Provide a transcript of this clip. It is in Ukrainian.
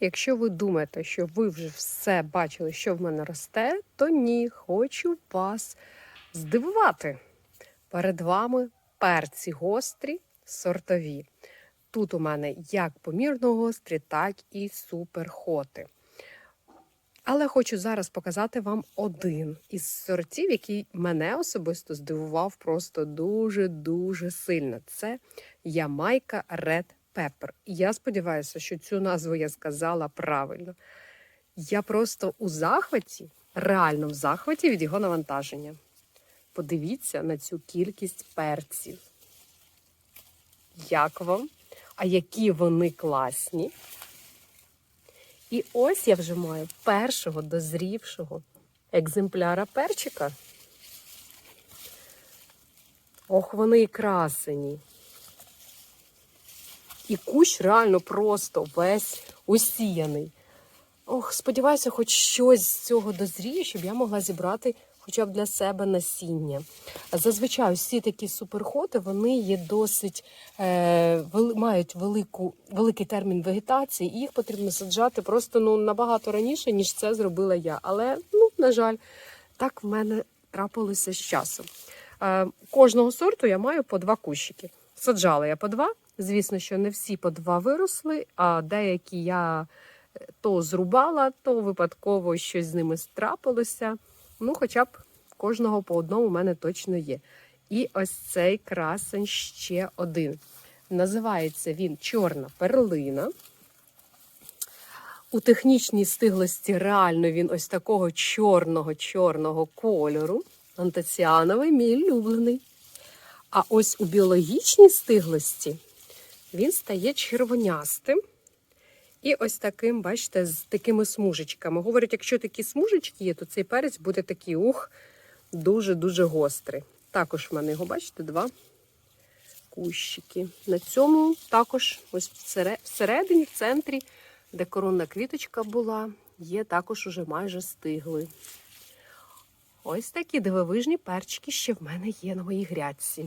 Якщо ви думаєте, що ви вже все бачили, що в мене росте, то ні, хочу вас здивувати. Перед вами перці гострі, сортові. Тут у мене як помірно гострі, так і суперхоти. Але хочу зараз показати вам один із сортів, який мене особисто здивував просто дуже-дуже сильно. Це Ямайка Red І Я сподіваюся, що цю назву я сказала правильно. Я просто у захваті, реально в захваті від його навантаження. Подивіться на цю кількість перців. Як вам? А які вони класні! І ось я вже маю першого дозрівшого екземпляра перчика. Ох, вони і красені. І кущ реально просто весь усіяний. Ох, сподіваюся, хоч щось з цього дозріє, щоб я могла зібрати хоча б для себе насіння. Зазвичай всі такі суперхоти вони є досить е, мають велику, великий термін вегетації, і їх потрібно саджати просто ну, набагато раніше, ніж це зробила я. Але, ну, на жаль, так в мене трапилося з часом. Е, кожного сорту я маю по два кущики. Саджала я по два. Звісно, що не всі по два виросли, а деякі я е, то зрубала, то випадково щось з ними трапилося. Ну, хоча б кожного по одному в мене точно є. І ось цей красень ще один. Називається він Чорна перлина. У технічній стиглості реально він ось такого чорного-чорного кольору. Антоціановий, мій улюблений. А ось у біологічній стиглості він стає червонястим. І ось таким, бачите, з такими смужечками. Говорять, якщо такі смужечки є, то цей перець буде такий ух, дуже-дуже гострий. Також в мене його, бачите, два кущики. На цьому також ось всередині, в центрі, де коронна квіточка була, є також уже майже стигли. Ось такі дивовижні перчики ще в мене є на моїй грядці.